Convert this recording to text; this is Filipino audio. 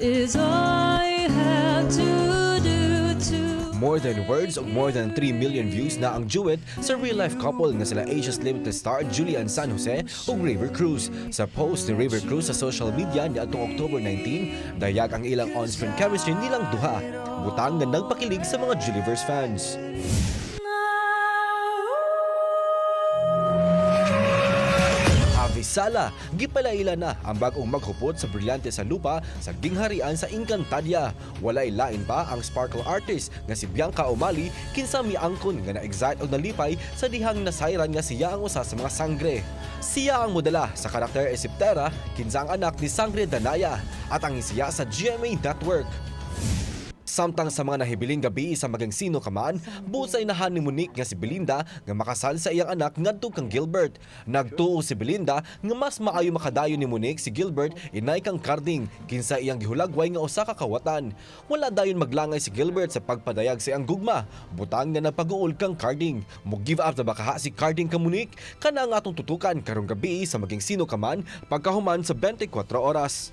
is I had to do to More than words more than 3 million views na ang duet sa real-life couple nga sila Asia's Limited star Julian San Jose ug River Cruz. Sa post ni River Cruz sa social media niadtong October 19, dayag ang ilang on-screen chemistry nilang duha. Butang nga nagpakilig sa mga Juliverse fans. Avisala, gipalaila na ang bagong maghupot sa brilyante sa lupa sa gingharian sa Encantadia. Walay lain pa ang sparkle artist nga si Bianca Umali kinsa miangkon nga na-excite og nalipay sa dihang nasayran nga siya ang usa sa mga sangre. Siya ang modela sa karakter Esiptera, kinsa ang anak ni Sangre Danaya at ang isiya sa GMA Network. Samtang sa mga nahibiling gabi sa magang sino ka man, busay nahan ni Monique nga si Belinda nga makasal sa iyang anak ngadto kang Gilbert. Nagtuo si Belinda nga mas maayo makadayon ni Monique si Gilbert inay kang carding kinsa iyang gihulagway nga usa ka kawatan. Wala dayon maglangay si Gilbert sa pagpadayag sa iyang gugma. Butang nga nagpag-uol kang carding. Mo give up na bakaha si carding ka Monique kana nga atong tutukan karong gabi sa maging sino ka man pagkahuman sa 24 oras.